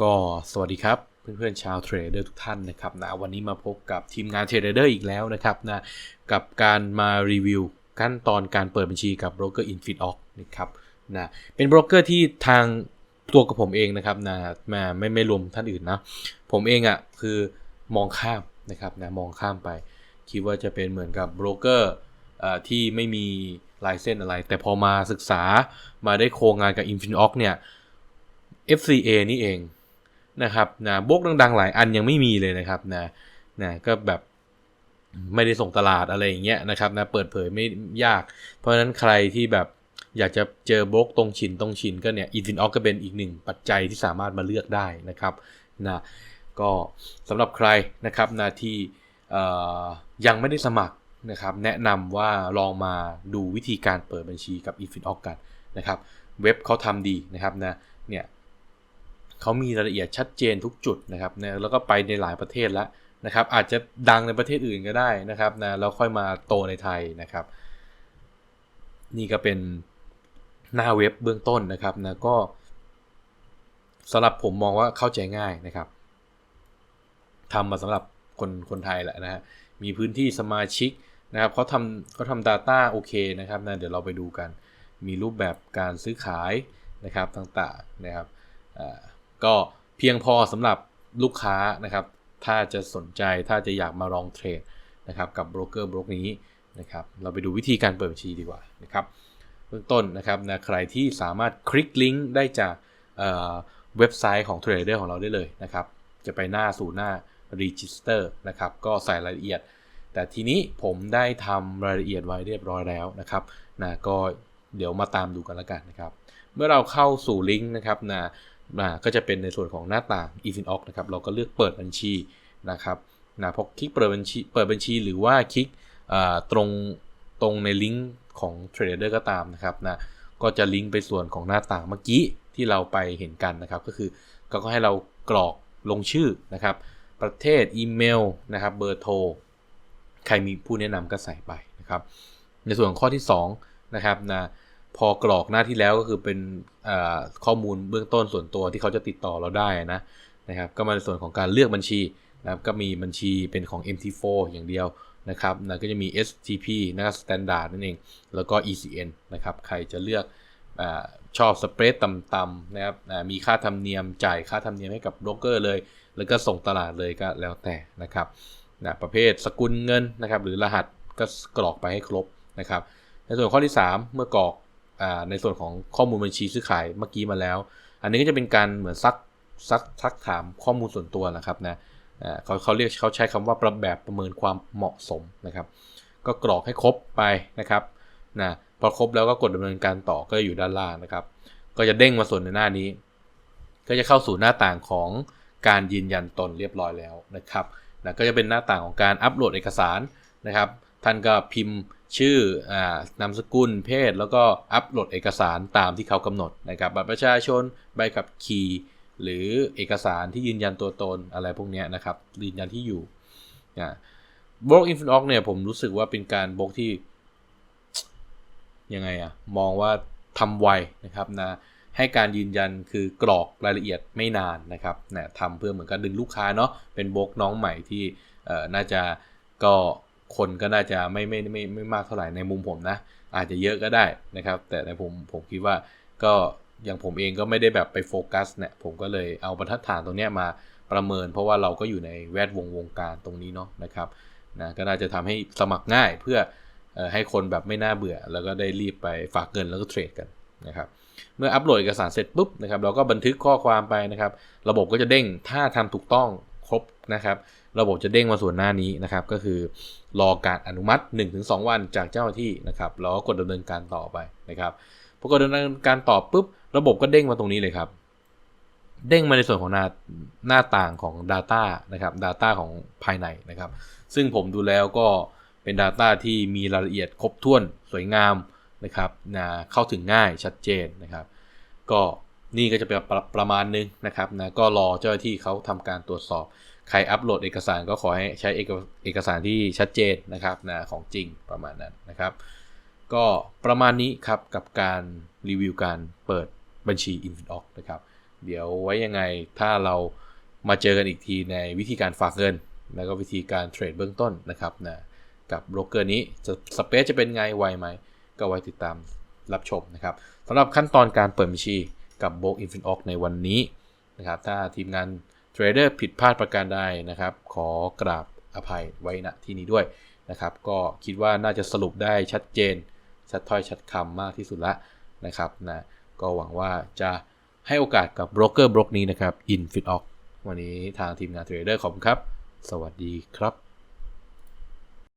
ก็สวัสดีครับเพื่อนๆชาวเทรดเดอร์ทุกท่านนะครับนะวันนี้มาพบกับทีมงานเทรดเดอร์อีกแล้วนะครับนะกับการมารีวิวขั้นตอนการเปิดบัญชีกับโบรกเกอร์ Infinox นะครับนะเป็นโบรกเกอร์ที่ทางตัวกับผมเองนะครับนะมาไม่ไม่รวมท่านอื่นนะผมเองอะ่ะคือมองข้ามนะครับนะมองข้ามไป คิดว่าจะเป็นเหมือนกับโบรกเกอร์ที่ไม่มีลายเส้นอะไร แต่พอมาศึกษามาได้โครงงานกับ Infinox เนี่ย FCA นี่เอง นะครับนะบกดัง ๆ หลายอันยังไม่มีเลยนะครับนะนะก็แบบไม่ได้ส่งตลาดอะไรอย่างเงี้ยนะครับนะเปิดเผยไม่ยาก เพราะฉะนั้นใครที่แบบอยากจะเจอบล็อกตรงชินตรงชินก็เนี่ยอินฟินออกก็เป็นอีกหนึ่งปัจจัยที่สามารถมาเลือกได้นะครับนะก็สำหรับใครนะครับนะที่ยังไม่ได้สมัครนะครับแนะนำว่าลองมาดูวิธีการเปิดบัญชีกับ i n f i n o x กันนะครับ เว็บเขาทำดีนะครับนะเนี่ย เขามีรายละเอียดชัดเจนทุกจุดนะครับนะแล้วก็ไปในหลายประเทศแล้วนะครับ อาจจะดังในประเทศอื่นก็ได้นะครับนะแล้วค่อยมาโตในไทยนะครับ นี่ก็เป็นหน้าเว็บเบื้องต้นนะครับนะก็สำหรับผมมองว่าเข้าใจง่ายนะครับทำมาสำหรับคนคนไทยแหละนะฮะมีพื้นที่สมาชิกนะครับเขาทำเขาทำ Data โอเคนะครับนะเดี๋ยวเราไปดูกัน มีรูปแบบการซื้อขายนะครับต่างๆนะครับ ก็เพียงพอสำหรับลูกค้านะครับ ถ้าจะสนใจถ้าจะอยากมาลองเทรดนะครับกับโบรกเกอร์บล็อกนี้นะครับเราไปดูวิธีการเปิดบัญชีดีกว่านะครับเบื้องต้นนะครับนะใครที่สามารถคลิกลิงก์ได้จากเว็บไซต์ของเทรดเดอร์ของเราได้เลยนะครับ จะไปหน้าสู่หน้า Register นะครับ ก็ใส่รายละเอียด แต่ทีนี้ผมได้ทำรายละเอียดไว้เรียบร้อยแล้วนะครับนะก็เดี๋ยวมาตามดูกันแล้วกันนะครับ เมื่อเราเข้าสู่ลิงก์นะครับนะ นะก็จะเป็นในส่วนของหน้าต่าง e f i n o x นะครับ เราก็เลือกเปิดบัญชีนะครับนะพอคลิกเปิดบัญชีเปิดบัญชีหรือว่าคลิกตรงตรงในลิงก์ของ Trader ก็ตามนะครับนะก็จะลิงก์ไปส่วนของหน้าต่างเมื่อกี้ที่เราไปเห็นกันนะครับ ก็คือก็ให้เรากรอกลงชื่อนะครับ ประเทศอีเมลนะครับเบอร์โทรใครมีผู้แนะนำก็ใส่ไปนะครับ ในส่วนข้อที่2นะครับนะ พอกรอกหน้าที่แล้วก็คือเป็นข้อมูลเบื้องต้นส่วนตัวที่เขาจะติดต่อเราได้นะนะครับก็มาในส่วนของการเลือกบัญชีนะครับก็มีบัญชีเป็นของ MT4 อย่างเดียวนะครับนะก็จะมี STP นะครับ Standard นั่นเอง แล้วก็ ECN นะครับใครจะเลือกอชอบสเปรดต่ำๆนะครับมีค่าธรรมเนียมจ่ายค่าธรรมเนียมให้กับโบรกเกอร์เลย แล้วก็ส่งตลาดเลยก็แล้วแต่นะครับนะประเภทสกุลเงินนะครับหรือรหัสก็กรอกไปให้ครบนะครับในส่วนข้อที่ 3 เมื่อกรอก ในส่วนของข้อมูลบัญชีซื้อขายเมื่อกี้มาแล้ว อันนี้ก็จะเป็นการเหมือนซักซักซักถามข้อมูลส่วนตัวนะครับนะเขาเขาเรียกเขาใช้คำว่าประแบบประเมินความเหมาะสมนะครับ ก็กรอกให้ครบไปนะครับนะพอครบแล้วก็กดดำเนินการต่อก็อยู่ด้านล่างนะครับ ก็จะเด้งมาส่วนในหน้านี้ ก็จะเข้าสู่หน้าต่างของการยืนยันตนเรียบร้อยแล้วนะครับนะก็จะเป็นหน้าต่างของการอัปโหลดเอกสารนะครับ ท่านก็พิมพ์ ชื่อนามสกุลเพศ แล้วก็อัปโหลดเอกสารตามที่เขากำหนดนะครับบัตรประชาชนใบขับขี่หรือเอกสารที่ยืนยันตัวตนอะไรพวกนี้นะครับยืนยันที่อยู่บล็อกอินฟินออกเนี่ยผมรู้สึกว่าเป็นการบล็อกที่ยังไงอะมองว่าทำไวนะครับนะให้การยืนยันคือกรอกรายละเอียดไม่นานนะครับนะทำเพื่อเหมือนกันดึงลูกค้าเนาะเป็นบล็อกน้องใหม่ที่น่าจะก็ คนก็น่าจะไม่ไม่ไม่ไม่มากเท่าไหร่ในมุมผมนะ อาจจะเยอะก็ได้นะครับ แต่ในผมผมคิดว่าก็อย่างผมเองก็ไม่ได้แบบไปโฟกัสเนี่ยผมก็เลยเอาบรรทัดฐานตรงนี้มาประเมิน เพราะว่าเราก็อยู่ในแวดวงวงการตรงนี้เนาะนะครับนะก็น่าจะทำให้สมัครง่ายเพื่ออให้คนแบบไม่น่าเบื่อ แล้วก็ได้รีบไปฝากเงินแล้วก็เทรดกันนะครับเมื่ออัปโหลดเอกสารเสร็จปุ๊บนะครับเราก็บันทึกข้อความไปนะครับ ระบบก็จะเด้งถ้าทำถูกต้องครบนะครับ ระบบจะเด้งมาส่วนหน้านี้นะครับ ก็คือรอการอนุมัติ 1-2 วันจากเจ้าหน้าที่นะครับแล้วก็กดดำเนินการต่อไปนะครับพอกดดำเนินการต่อปุ๊บ ระบบก็เด้งมาตรงนี้เลยครับ เด้งมาในส่วนของหน้าหน้าต่างของ Data นะครับ Data ของภายในนะครับ ซึ่งผมดูแล้วก็เป็น Data ที่มีรายละเอียดครบถ้วนสวยงามนะครับนะเข้าถึงง่ายชัดเจนนะครับ ก็นี่ก็จะเป็นประมาณนึงนะครับนะก็รอเจ้าหน้าที่เขาทำการตรวจสอบ ใครอัปโหลดเอกสารก็ขอให้ใช้เอกเอกสารที่ชัดเจนนะครับนะของจริงประมาณนั้นนะครับ ก็ประมาณนี้ครับกับการรีวิวการเปิดบัญชี Infinox นะครับเดี๋ยวไว้ยังไงถ้าเรามาเจอกันอีกทีในวิธีการฝากเงิน แล้วก็วิธีการเทรดเบื้องต้นนะครับนะกับโบรกเกอร์นี้จะสเปซจะเป็นไงไวไหม ก็ไว้ติดตามรับชมนะครับสำหรับขั้นตอนการเปิดบัญชีกับโบกอินฟินออกในวันนี้นะครับถ้าทีมงาน ทรดเดอร์ผิดพลาดประการใดนะครับ ขอกราบอภัยไว้ณที่นี้ด้วยนะครับ ก็คิดว่าน่าจะสรุปได้ชัดเจน ชัดถ้อยชัดคำมากที่สุดละนะครับนะก็หวังว่าจะให้โอกาสกับโบรกเกอร์บล็อกนี้นะครับ InFitOx วันนี้ทางทีมงานเทรดเดอร์ขอบคุณครับ สวัสดีครับ